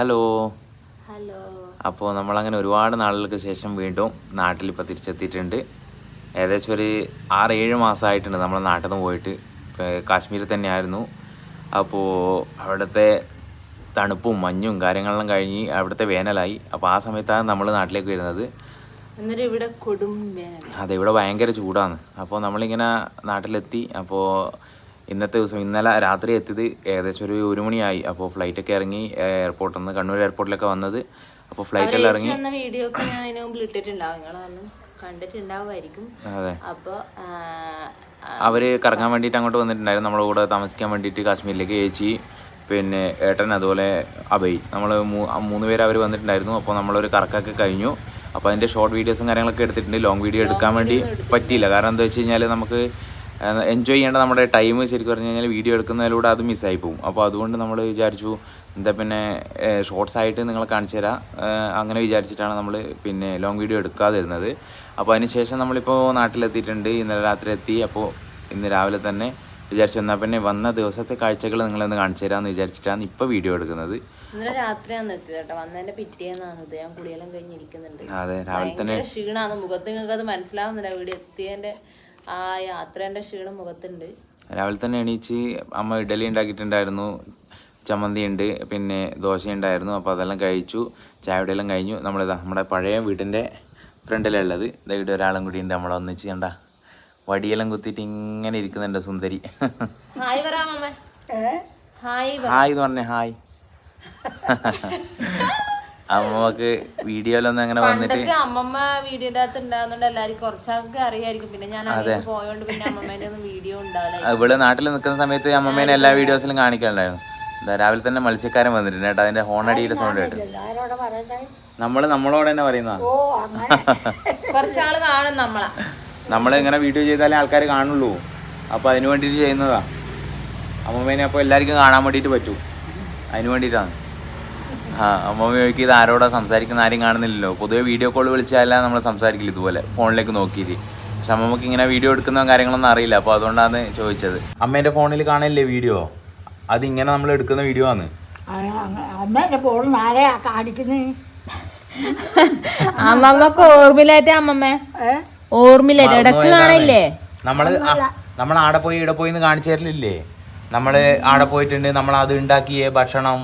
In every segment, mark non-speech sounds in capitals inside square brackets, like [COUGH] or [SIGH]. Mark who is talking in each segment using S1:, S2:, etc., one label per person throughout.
S1: Hello
S2: hello
S1: അപ്പോൾ നമ്മളങ്ങനെ ഒരുപാട് നാളുകൾക്ക് ശേഷം വീണ്ടും നാട്ടിലിപ്പോൾ തിരിച്ചെത്തിയിട്ടുണ്ട്. ഏകദേശം ഒരു ആറ് ഏഴ് മാസമായിട്ടുണ്ട് നമ്മൾ നാട്ടിൽ നിന്ന് പോയിട്ട് കാശ്മീരിൽ തന്നെയായിരുന്നു. അപ്പോൾ അവിടുത്തെ തണുപ്പും മഞ്ഞും കാര്യങ്ങളെല്ലാം കഴിഞ്ഞ് അവിടുത്തെ വേനലായി. അപ്പോൾ ആ സമയത്താണ് നമ്മൾ നാട്ടിലേക്ക് വരുന്നത്.
S2: ഇവിടെ കൊടും
S1: അതെ ഇവിടെ ഭയങ്കര ചൂടാണ്. അപ്പോൾ നമ്മളിങ്ങനെ നാട്ടിലെത്തി. അപ്പോൾ ഇന്നത്തെ ദിവസം ഇന്നലെ രാത്രി എത്തിയത് ഏകദേശം ഒരു ഒരു മണിയായി. അപ്പോൾ ഫ്ലൈറ്റൊക്കെ ഇറങ്ങി എയർപോർട്ടിൽ നിന്ന് കണ്ണൂർ എയർപോർട്ടിലൊക്കെ വന്നത്. അപ്പോൾ ഫ്ലൈറ്റ് എല്ലാം
S2: ഇറങ്ങി. വീഡിയോ ഒക്കെ ഞാൻ അതിന് മുമ്പിൽ ഇട്ടിട്ടുണ്ടാവും. കണ്ടിട്ടുണ്ടാവുമായിരിക്കും. അപ്പോൾ
S1: അവർ കറങ്ങാൻ വേണ്ടിയിട്ട് അങ്ങോട്ട് വന്നിട്ടുണ്ടായിരുന്നു. നമ്മുടെ കൂടെ താമസിക്കാൻ വേണ്ടിയിട്ട് കാശ്മീരിലേക്ക് ചേച്ചി പിന്നെ ഏട്ടൻ അതുപോലെ അഭയ്. നമ്മൾ മൂന്ന് പേര് അവർ വന്നിട്ടുണ്ടായിരുന്നു. അപ്പോൾ നമ്മളൊരു കറക്കൊക്കെ കഴിഞ്ഞു. അപ്പോൾ അതിന്റെ ഷോർട്ട് വീഡിയോസും കാര്യങ്ങളൊക്കെ എടുത്തിട്ടുണ്ട്. ലോങ് വീഡിയോ എടുക്കാൻ വേണ്ടി പറ്റിയില്ല. കാരണം എന്താ വെച്ച് കഴിഞ്ഞാൽ നമുക്ക് എൻജോയ് ചെയ്യേണ്ട നമ്മുടെ ടൈം ശരിക്കും പറഞ്ഞു കഴിഞ്ഞാൽ വീഡിയോ എടുക്കുന്നതിലൂടെ അത് മിസ്സായി പോകും അപ്പോൾ അതുകൊണ്ട് നമ്മൾ വിചാരിച്ചു എന്താ പിന്നെ ഷോർട്സ് ആയിട്ട് നിങ്ങളെ കാണിച്ചു തരാം. അങ്ങനെ വിചാരിച്ചിട്ടാണ് നമ്മൾ പിന്നെ ലോങ് വീഡിയോ എടുക്കാതിരുന്നത്. അപ്പോൾ അതിനുശേഷം നമ്മളിപ്പോൾ നാട്ടിലെത്തിയിട്ടുണ്ട്. ഇന്നലെ രാത്രി എത്തി. അപ്പോൾ ഇന്ന് രാവിലെ തന്നെ വിചാരിച്ചു എന്നാൽ പിന്നെ വന്ന ദിവസത്തെ കാഴ്ചകൾ നിങ്ങളൊന്ന് കാണിച്ചു തരാമെന്ന് വിചാരിച്ചിട്ടാണ് ഇപ്പോൾ വീഡിയോ എടുക്കുന്നത്.
S2: ഇന്നലെ രാത്രിയാണ് എത്തിയത് കേട്ടോ. വന്നതിന്റെ പിറ്റേന്നാണ് ഇത് ഞാൻ കുളിയെല്ലാം
S1: അതെ രാവിലെ തന്നെ
S2: ഭയങ്കര മുഖത്ത് നിങ്ങൾക്ക് അത് മനസ്സിലാവുന്നില്ല. ഇവിടെ എത്തിയതിന്റെ ആ ക്ഷീണം മുഖത്തുണ്ട്.
S1: രാവിലെ തന്നെ എണീച്ച് അമ്മ ഇഡലി ഉണ്ടാക്കിയിട്ടുണ്ടായിരുന്നു ചമ്മന്തി ഉണ്ട് പിന്നെ ദോശ ഉണ്ടായിരുന്നു അപ്പോൾ അതെല്ലാം കഴിച്ചു ചായയുടെ എല്ലാം കഴിഞ്ഞു നമ്മളിതാ നമ്മുടെ പഴയ വീടിന്റെ ഫ്രണ്ടിലുള്ളത് ഇതാ ഇവിടെ ഒരാളും കൂടി ഉണ്ട് നമ്മളെ ഒന്നിച്ച് കണ്ട. വടിയെല്ലാം കുത്തിയിട്ട് ഇങ്ങനെ ഇരിക്കുന്നുണ്ട് സുന്ദരി.
S2: ഹായ്. ഹായ്
S1: എന്ന് പറഞ്ഞേ ഹായ്. [LAUGHS] അമ്മയ്ക്ക് വീഡിയോയിലൊന്നും അങ്ങനെ വന്നിട്ട്
S2: പണ്ടൊക്കെ അമ്മമ്മ വീഡിയോന്റെ അകത്ത് ഉണ്ടാകുന്നോണ്ട് എല്ലാവർക്കും കുറച്ചാൾക്ക് അറിയായിരിക്കും. പിന്നെ ഞാൻ അതിലേക്ക് പോയോണ്ട് പിന്നെ അമ്മമ്മേന്റെ ഒന്നും വീഡിയോ ഉണ്ടാവില്ല.
S1: ഇവിടെ നാട്ടിൽ നിൽക്കുന്ന സമയത്ത് അമ്മമ്മേനെ എല്ലാ വീഡിയോസിലും കാണിക്കാനുണ്ടായിരുന്നു. എന്താ രാവിലെ തന്നെ മത്സ്യക്കാരൻ വന്നിട്ടുണ്ട് കേട്ടോ. അതിന്റെ ഹോണടിയുടെ സൗണ്ട് കേട്ടു. നമ്മൾ നമ്മളോട് തന്നെ പറയുന്ന [LAUGHS]
S2: കുറച്ചാൾ കാണും നമ്മളെ.
S1: നമ്മൾ ഇങ്ങനെ വീഡിയോ ചെയ്താലേ ആൾക്കാർ കാണുള്ളൂ. അപ്പൊ അതിനു വേണ്ടിയിട്ട് ചെയ്യുന്നതാ. അമ്മമ്മേനെ അപ്പൊ എല്ലാവർക്കും കാണാൻ വേണ്ടിയിട്ട് പറ്റൂ. അതിന് വേണ്ടിയിട്ടാണ് ആ അമ്മമ്മ ചോദിക്കും ഇത് ആരോടാ സംസാരിക്കുന്ന? ആരും കാണുന്നില്ലല്ലോ. പൊതുവെ വീഡിയോ കോൾ വിളിച്ചാലേ നമ്മൾ സംസാരിക്കില്ല ഇതുപോലെ? ഫോണിലേക്ക് നോക്കിയിട്ട്. പക്ഷെ അമ്മമ്മക്ക് ഇങ്ങനെ വീഡിയോ എടുക്കുന്ന കാര്യങ്ങളൊന്നും അറിയില്ല. അപ്പോൾ അതുകൊണ്ടാണ് ചോദിച്ചത്. അമ്മേന്റെ ഫോണിൽ കാണില്ലേ വീഡിയോ അതിങ്ങനെ നമ്മൾ എടുക്കുന്ന വീഡിയോ ആണ്.
S2: അമ്മമ്മക്ക് അമ്മമ്മ? ഇടയ്ക്ക് കാണില്ലേ
S1: നമ്മൾ നമ്മൾ ആടെ പോയി ഇവിടെ പോയി കാണിച്ചു തരലില്ലേ? നമ്മൾ ആടെ പോയിട്ടുണ്ട് നമ്മൾ അത് ഉണ്ടാക്കിയ ഭക്ഷണം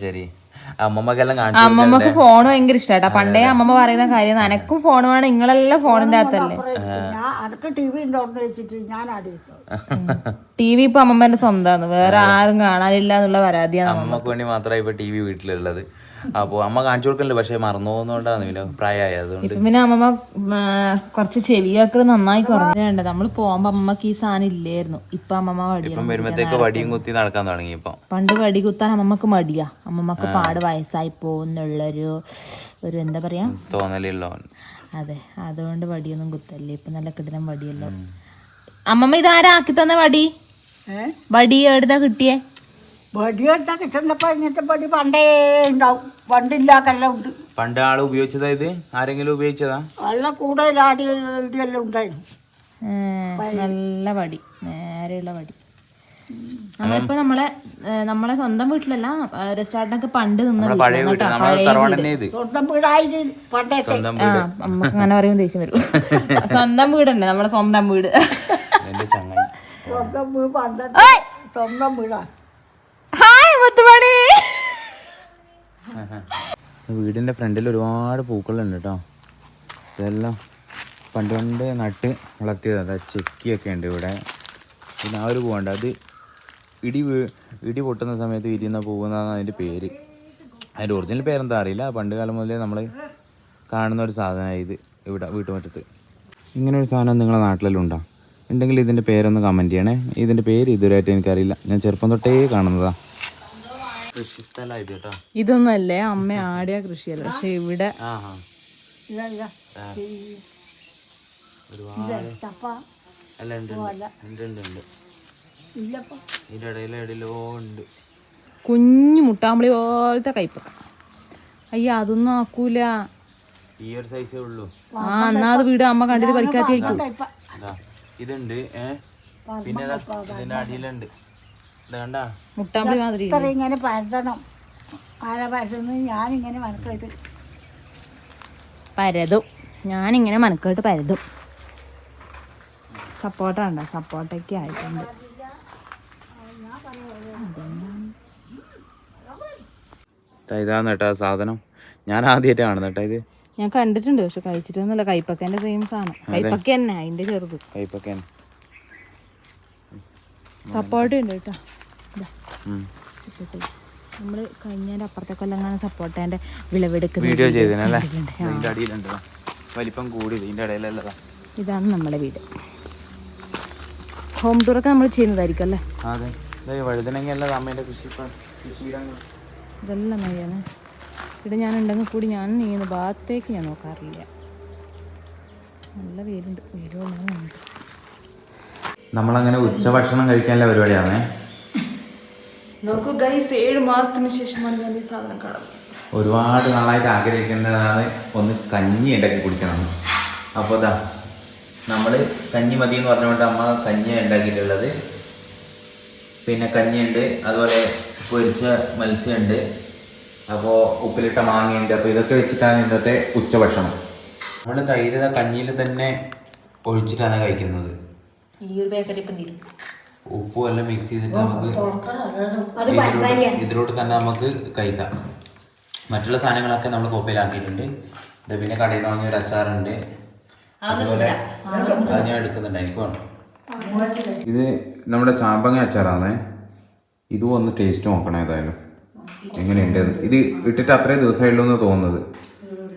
S1: ശരി. അമ്മമ്മക്കെല്ലാം കാണിച്ചു
S2: അമ്മമ്മക്ക് ഫോൺ ഭയങ്കര ഇഷ്ടാട്ടാ പണ്ടേ അമ്മമ്മ പറയുന്ന കാര്യം എനക്കും ഫോൺ വേണം നിങ്ങളെല്ലാം ഫോണിന്റെ അകത്തല്ലേ?
S3: ഞാൻ ടി വി വെച്ചിട്ട് ഞാൻ അടിയിട്ടു
S2: ടി വി ഇപ്പൊ അമ്മമ്മന്റെ സ്വന്തമാണ് വേറെ ആരും കാണാനില്ല എന്നുള്ള പരാതിയാണ്
S1: അമ്മയ്ക്ക് വേണ്ടി മാത്രമേ ഇപ്പൊ ടി വി വീട്ടിലുള്ളത്. അപ്പൊ അമ്മ കാണിച്ചു കൊടുക്കലുണ്ട് പക്ഷെ മറന്നു പോകുന്നോണ്ടാണ് പിന്നെ പ്രായമായ.
S2: പിന്നെ അമ്മമ്മ കുറച്ച് ചെവിയൊക്കെ നന്നായി കുറഞ്ഞുണ്ട് നമ്മൾ പോകുമ്പോ അമ്മയ്ക്ക് ഈ സാധനം ഇല്ലായിരുന്നു. ഇപ്പൊ അമ്മമ്മ വടി
S1: വരുമ്പോഴത്തേക്ക് വടിയും കുത്തി നടക്കാൻ തുടങ്ങി ഇപ്പൊ.
S2: പണ്ട് വടി കുത്താൻ അമ്മമ്മക്ക് മടിയാ. അമ്മമ്മക്ക് പാട് വയസ്സായി പോകുന്നുള്ളൊരു ഒരു എന്താ പറയാ?
S1: തോന്നലുള്ള
S2: അതെ അതുകൊണ്ട് വടിയൊന്നും കുത്തല്ലേ ഇപ്പൊ നല്ല കിടനം വടിയല്ലോ. അമ്മമ്മ ഇതാരാക്കി തന്ന വടി? വടി എവിടുന്നാ കിട്ടിയേ?
S3: വടി എടുത്താ കിട്ടുന്നപ്പോ ഇങ്ങനത്തെ വടി പണ്ടേ ഉണ്ടാവും. പണ്ടില്ലാക്കെല്ലാം ഉണ്ട്.
S1: പണ്ട് ആൾ ഉപയോഗിച്ചതാ ഇത്? ആരെങ്കിലും ഉപയോഗിച്ചതാ?
S3: നല്ല കൂടുതൽ ആടി ഇടിയെല്ലാം ഉണ്ടായിരുന്നു.
S2: നല്ല വടി. നേരെയുള്ള വടി. നമ്മളിപ്പോ നമ്മളെ നമ്മളെ സ്വന്തം വീട്ടിലല്ല റെസ്റ്റോറന്റൊക്കെ പണ്ട് നിന്ന്
S1: പഴയ
S3: സ്വന്തം വീടായി
S2: പണ്ടേ അങ്ങനെ പറയുമ്പോൾ ദേഷ്യം വരും. [LAUGHS] സ്വന്തം വീടല്ലേ നമ്മളെ സ്വന്തം വീട്. [LAUGHS]
S1: എന്റെ ചങ്ങായി.
S3: സ്വന്തം വീട് പണ്ടത്തെ സ്വന്തം വീടാ.
S2: ഹായ് മുത്തുമണി.
S1: വീടിന്റെ ഫ്രണ്ടിൽ ഒരുപാട് പൂക്കളുണ്ട് കേട്ടോ ഇതെല്ലാം പണ്ട് പണ്ട് നട്ട് വളർത്തിയതാ. ചെക്കിയൊക്കെ ഉണ്ട് ഇവിടെ. പിന്നെ ആ ഒരു പൂവുണ്ട്. അത് ഇടി വീ ഇടി പൊട്ടുന്ന സമയത്ത് വിരിയുന്ന പൂവെന്നാണ് അതിന്റെ പേര്. അതിന്റെ ഒറിജിനൽ പേരെന്താ അറിയില്ല. പണ്ട് കാലം മുതലേ നമ്മൾ കാണുന്ന ഒരു സാധനമാണ് ഇത് ഇവിടെ വീട്ടുമുറ്റത്ത്. ഇങ്ങനെ ഒരു സാധനം നിങ്ങളുടെ നാട്ടിലെല്ലാം ഉണ്ടോ? ഉണ്ടെങ്കിൽ ഇതിന്റെ പേരൊന്ന് കമന്റ് ചെയ്യണേ. ഇതിന്റെ പേര് ഇതുവരെയായിട്ട് എനിക്കറിയില്ല. ഞാൻ ചെറുപ്പം തൊട്ടേ കാണുന്നതാ. കൃഷി സ്ഥലമാണ് ഇത്
S2: ഇതൊന്നല്ലേ? അമ്മ ആടിയ കൃഷിയല്ല? പക്ഷെ ഇവിടെ കുഞ്ഞു മുട്ടാമ്പളി പോലത്തെ കയ്പക്ക. അയ്യ അതൊന്നും ആക്കൂല.
S1: ഈ ഒരു സൈസേ ഉള്ളൂ.
S2: ആ എന്നാ അത് വീട് അമ്മ കണ്ടിട്ട്
S1: അതാ ഇതുണ്ട് ഏഹ് പിന്നെ ഇതിന്റെ അടിയിലുണ്ട്. കണ്ടാ?
S2: മുട്ടാമ്പി മാതിരി
S3: ഇത്ര ഇങ്ങനെ പരതണം പരത്തുന്നത്? ഞാനിങ്ങനെ മനക്കായിട്ട്
S2: പരതും. ഞാനിങ്ങനെ മനക്കേട്ട് പരതും. സപ്പോർട്ട ഉണ്ടോ സപ്പോർട്ടൊക്കെ ആയിട്ടുണ്ട്.
S1: ഇതാന്ന് കേട്ടോ സാധനം. ഞാൻ ആദ്യമായിട്ടാണ് കേട്ടോ ഇത്.
S2: ഞാൻ കണ്ടിട്ടുണ്ട് പക്ഷെ കഴിച്ചിട്ടൊന്നുമില്ല. കൈപ്പക്കേന്റെ സെയിം സാധനം. കൈപ്പക്ക തന്നെ അതിന്റെ ചെറുത്.
S1: കൈപ്പക്ക
S2: സപ്പോർട്ട് ഉണ്ട് കേട്ടോ. നമ്മൾ കഴിഞ്ഞതിന്റെ അപ്പുറത്തെ കൊല്ലങ്ങാണ് സപ്പോർട്ടേന്റെ വിളവെടുക്കുന്നത്
S1: വീഡിയോ ചെയ്തതിനല്ലേ ഇതിന്റെ അടിയിലുണ്ട് ദാ. വലിപ്പം കൂടി ഇതിന്റെ ഇടയിലല്ലതാ
S2: ഇതാണ് നമ്മുടെ വീട്. ഹോം ടൂറൊക്കെ നമ്മൾ ചെയ്യുന്നതായിരിക്കും അല്ലേ?
S1: അതെ. അമ്മേന്റെ കൃഷി
S2: ഇതെല്ലാം മഴയാണ് ഇവിടെ ഞാൻ ഉണ്ടെങ്കിൽ കൂടി ഞാൻ നീങ്ങുന്ന ഭാഗത്തേക്ക് ഞാൻ നോക്കാറില്ല. നല്ല വെയിലുണ്ട്. വേരുണ്ട്
S1: നമ്മളങ്ങനെ ഉച്ച ഭക്ഷണം കഴിക്കാനുള്ള പരിപാടിയാണേ.
S2: നോക്കൂ ഗൈസ് ഏഴ് മാസത്തിന് ശേഷമാണ് ഞാൻ ഈ സാധനം കാണുന്നത്.
S1: ഒരുപാട് നാളായിട്ട് ആഗ്രഹിക്കുന്നതാണ് ഒന്ന് കഞ്ഞി ഉണ്ടാക്കി കുടിക്കണം. അപ്പോൾ ഇതാ നമ്മൾ കഞ്ഞി മതി എന്ന് പറഞ്ഞുകൊണ്ട് അമ്മ കഞ്ഞി ഉണ്ടാക്കിയിട്ടുള്ളത്. പിന്നെ കഞ്ഞിയുണ്ട് അതുപോലെ പൊരിച്ച മത്സ്യമുണ്ട്. അപ്പോൾ ഉപ്പിലിട്ട മാങ്ങയുണ്ട് അപ്പോൾ ഇതൊക്കെ വെച്ചിട്ടാണ് ഇന്നത്തെ ഉച്ചഭക്ഷണം. നമ്മൾ തൈര് കഞ്ഞിയിൽ തന്നെ ഒഴിച്ചിട്ടാണ് കഴിക്കുന്നത്.
S2: ഈ ഒരു പാക്കറ്റ് ഇപ്പം തീരും
S1: ഉപ്പും എല്ലാം മിക്സ് ചെയ്തിട്ട് നമുക്ക് ഇതിലോട്ട് ഇതിലോട്ട് തന്നെ നമുക്ക് കഴിക്കാം. മറ്റുള്ള സാധനങ്ങളൊക്കെ നമ്മൾ കോപ്പയിലാക്കിയിട്ടുണ്ട്. ഇത് പിന്നെ കടയിൽ നിന്ന് വാങ്ങിയ ഒരു അച്ചാറുണ്ട്. അതുപോലെ അത് ഞാൻ എടുക്കുന്നുണ്ട്. എനിക്ക് ഇത് നമ്മുടെ ചാമ്പങ്ങ അച്ചാറാണ്. ഇതും ഒന്ന് ടേസ്റ്റ് നോക്കണം ഏതായാലും. എങ്ങനെയുണ്ട്? ഇത് ഇട്ടിട്ട് അത്രയും ദിവസമായുള്ളൂ എന്ന് തോന്നുന്നത്.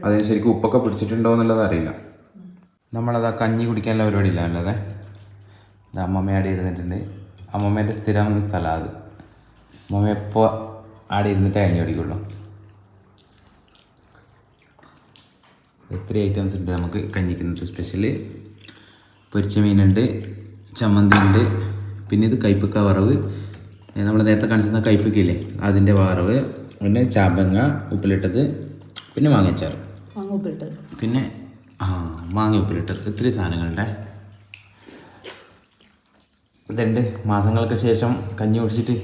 S1: അതിന് ശരിക്കും ഉപ്പൊക്കെ പിടിച്ചിട്ടുണ്ടോ എന്നുള്ളത് അറിയില്ല. നമ്മളത് ആ കഞ്ഞി കുടിക്കാനുള്ള പരിപാടി ഇല്ല അല്ലാതെ ഇത് അമ്മമ്മ ആടെ ഇരുന്നിട്ടുണ്ട് അമ്മമ്മേന്റെ സ്ഥിരം സ്ഥലമാണ് അത്. അമ്മമ്മ എപ്പോൾ ആടെ ഇരുന്നിട്ടേ കഞ്ഞി കുടിക്കുള്ളൂ. ഒത്തിരി ഐറ്റംസ് ഉണ്ട് നമുക്ക് കഞ്ഞിക്കുന്നുണ്ട് സ്പെഷ്യൽ പൊരിച്ച മീനുണ്ട് ചമ്മന്തി ഉണ്ട് പിന്നെ ഇത് കൈപ്പക്ക വറവ് നമ്മൾ നേരത്തെ കാണിച്ചിരുന്ന കൈപ്പിക്കില്ലേ അതിന്റെ വറവ് പിന്നെ ചാമ്പങ്ങ ഉപ്പിലിട്ടത് പിന്നെ
S2: മാങ്ങുപ്പിട്ടത്
S1: പിന്നെ ആ മാങ്ങ ഉപ്പിലിട്ടത്. ഇത്രയും സാധനങ്ങളുണ്ടേ. ഇതുണ്ട്. മാസങ്ങൾക്ക് ശേഷം കഞ്ഞി കുടിച്ചിട്ട്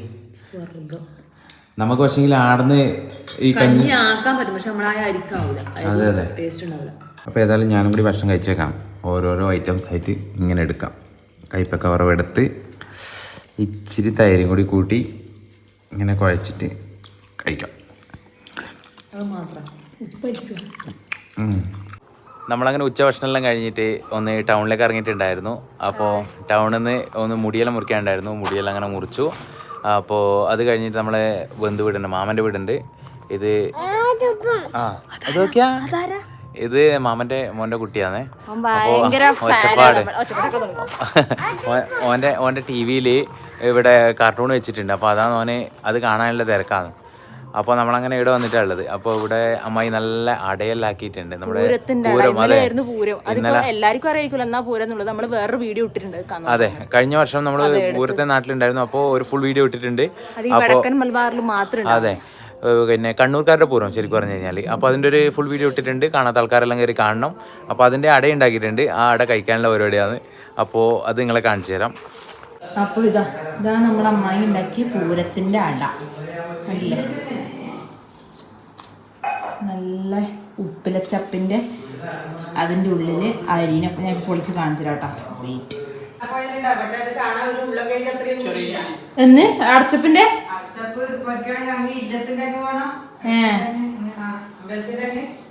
S1: നമുക്ക് പക്ഷേ ആടുന്ന് ഈ കഞ്ഞി
S2: ആക്കാൻ പറ്റും. പക്ഷെ
S1: അതെ അതെ. അപ്പോൾ ഏതായാലും ഞാനും കൂടി ഭക്ഷണം കഴിച്ചേക്കാം. ഓരോരോ ഐറ്റംസ് ആയിട്ട് ഇങ്ങനെ എടുക്കാം. കയ്പക്ക വറവ് എടുത്ത് ഇച്ചിരി തൈരും കൂടി കൂട്ടി ഇങ്ങനെ കുഴച്ചിട്ട് കഴിക്കാം. നമ്മളങ്ങനെ ഉച്ചഭക്ഷണമെല്ലാം കഴിഞ്ഞിട്ട് ഒന്ന് ടൗണിലേക്ക് ഇറങ്ങിയിട്ടുണ്ടായിരുന്നു. അപ്പോൾ ടൗണിൽ നിന്ന് ഒന്ന് മുടിയെല്ലാം മുറിക്കാനുണ്ടായിരുന്നു. മുടിയെല്ലാം അങ്ങനെ മുറിച്ചു. അപ്പോൾ അത് കഴിഞ്ഞിട്ട് നമ്മളെ ബന്ധു വീടുണ്ട് മാമന്റെ വീടുണ്ട്. ഇത് ആ അതൊക്കെയാ? ഇത് മാമന്റെ മോന്റെ കുട്ടിയാണേ. ഒച്ചപ്പാട്. ഓന്റെ [LAUGHS] ഓന്റെ ടി വിയിൽ ഇവിടെ കാർട്ടൂൺ വെച്ചിട്ടുണ്ട്. അപ്പോൾ അതാണ് ഓന് അത് കാണാനുള്ള തിരക്കാണ്. അപ്പോൾ നമ്മളങ്ങനെ ഇവിടെ വന്നിട്ടുള്ളത്. അപ്പോൾ ഇവിടെ അമ്മായി നല്ല അടയല്ലാക്കിയിട്ടുണ്ട്. നമ്മുടെ പൂരം അതെ.
S2: എല്ലാവർക്കും അറിയിക്കില്ല എന്നാ പൂരം എന്നുള്ളത്. നമ്മൾ വേറൊരു വീഡിയോ ഇട്ടിട്ടുണ്ട് അത്.
S1: കഴിഞ്ഞ വർഷം നമ്മൾ പൂരത്തെ നാട്ടിലുണ്ടായിരുന്നു. അപ്പോൾ ഒരു ഫുൾ വീഡിയോ ഇട്ടിട്ടുണ്ട്.
S2: മലബാറിൽ മാത്രം
S1: അതെ. പിന്നെ കണ്ണൂർക്കാരുടെ പൂരം ശരിക്കും പറഞ്ഞു കഴിഞ്ഞാൽ അപ്പോൾ അതിന്റെ ഒരു ഫുൾ വീഡിയോ ഇട്ടിട്ടുണ്ട്. കാണാത്ത ആൾക്കാരെല്ലാം കയറി കാണണം. അപ്പോൾ അതിന്റെ അട ഉണ്ടാക്കിയിട്ടുണ്ട് ആ അട കഴിക്കാനുള്ള പരിപാടിയാണ്. അപ്പോൾ അത് നിങ്ങളെ കാണിച്ചു തരാം.
S2: അപ്പൊ ഇതാ ഇതാ നമ്മുടെ അമ്മായി ഉണ്ടാക്കിയ പൂരത്തിന്റെ അട. അല്ലേ? നല്ല ഉപ്പിലച്ചപ്പിന്റെ അതിന്റെ ഉള്ളിൽ അരിനെ ഞാൻ പൊളിച്ച് കാണിച്ചു കേട്ടോ. എന്ന്? അടച്ചപ്പിന്റെ ഏ.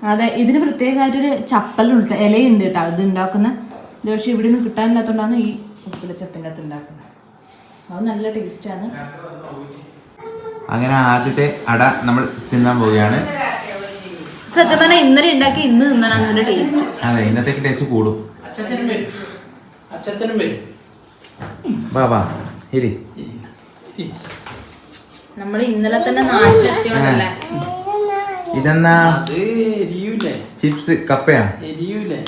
S2: അതെ ഇതിന് പ്രത്യേകമായിട്ടൊരു ചപ്പലുണ്ട് ഇലയുണ്ട് കേട്ടോ ഇത് ഉണ്ടാക്കുന്ന. ഇത് പക്ഷെ ഇവിടെ നിന്ന് കിട്ടാനില്ലാത്തതുകൊണ്ടാണ് ഈ ഉപ്പിലച്ചപ്പിന്റെ അകത്ത് ഉണ്ടാക്കുന്നത്. അത് നല്ല ടേസ്റ്റാണ്
S1: അങ്ങനെ ആദ്യത്തെ അട നമ്മൾ തിന്നാൻ പോവുകയാണ്.
S2: സത്യം പറഞ്ഞാൽ ഇന്നലെ ഉണ്ടാക്കി ഇന്ന് തിന്നാണ് അതിന്റെ ടേസ്റ്റ്
S1: അതെ ഇന്നത്തെ ടേസ്റ്റ് കൂടും. വാ ഇരി.
S2: നമ്മൾ ഇന്നലെ തന്നെ നാട്ടിലെത്തിയോണ്ടല്ലേ?
S1: ഇതെന്നാ?
S4: അത് എരിയൂലേ
S1: ചിപ്സ് കപ്പയാ?
S4: എരിയൂലേ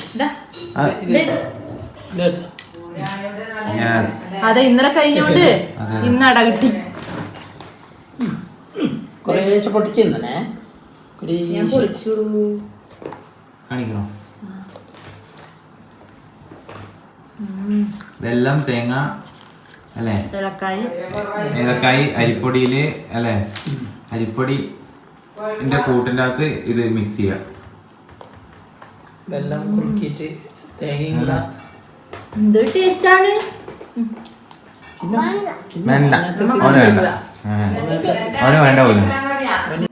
S2: അതെ ഇന്നലെ കഴിഞ്ഞോണ്ട് ഇന്ന് അട കിട്ടി.
S4: കുറേശ്ശെ
S1: കാണിക്കണോ? തേങ്ങ അല്ലേ?
S2: ഇലക്കായി
S1: ഏലക്കായി അരിപ്പൊടിയിൽ അല്ലേ? അരിപ്പൊടി ന്റെ കൂട്ടിന്റെ അകത്ത് ഇത് മിക്സ് ചെയ്യുക
S4: വെള്ളം കുറുക്കിയിട്ട് തേങ്ങ കൂടെ
S2: എന്തൊരു ടേസ്റ്റാണ്
S1: വേണ്ട. അവന് വേണ്ട. അവന് വേണ്ട പോലും.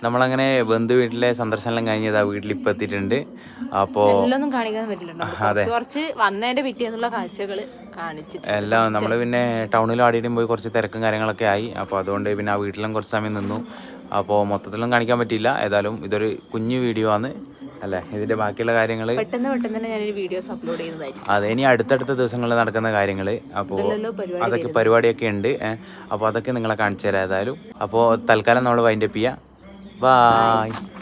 S1: നമ്മളങ്ങനെ ബന്ധു വീട്ടിലെ സന്ദർശനം കഴിഞ്ഞത് ആ വീട്ടിൽ ഇപ്പൊ എത്തിയിട്ടുണ്ട് അപ്പോ
S2: എല്ലാം കാണിക്കാൻ പറ്റില്ല. കുറച്ച് വന്നതിന്റെ പിറ്റേന്നുള്ള കാഴ്ചകൾ കാണിച്ചിട്ട്.
S1: എല്ലാം നമ്മൾ പിന്നെ ടൗണിലും ആടിയിട്ടും പോയി കുറച്ച് തിരക്കും കാര്യങ്ങളൊക്കെ ആയി. അപ്പോൾ അതുകൊണ്ട് പിന്നെ ആ വീട്ടിലും കുറച്ച് സമയം നിന്നു. അപ്പോൾ മൊത്തത്തിലും കാണിക്കാൻ പറ്റിയില്ല. ഏതായാലും ഇതൊരു കുഞ്ഞു വീഡിയോ ആണ്. അല്ലേ? ഇതിന്റെ ബാക്കിയുള്ള കാര്യങ്ങൾ
S2: പെട്ടെന്ന് പെട്ടെന്ന് തന്നെ ഞാനൊരു വീഡിയോസ് അപ്ലോഡ് ചെയ്യുന്നതായിരിക്കും
S1: അതെ ഇനി അടുത്തടുത്ത ദിവസങ്ങളിൽ നടക്കുന്ന കാര്യങ്ങൾ അപ്പോൾ അതൊക്കെ പരിപാടിയൊക്കെ ഉണ്ട് അപ്പോൾ അതൊക്കെ നിങ്ങളെ കാണിച്ചു തരാം ഏതായാലും. അപ്പോൾ തൽക്കാലം നമ്മൾ വൈൻഡപ്പ് ചെയ്യാം. ബായ്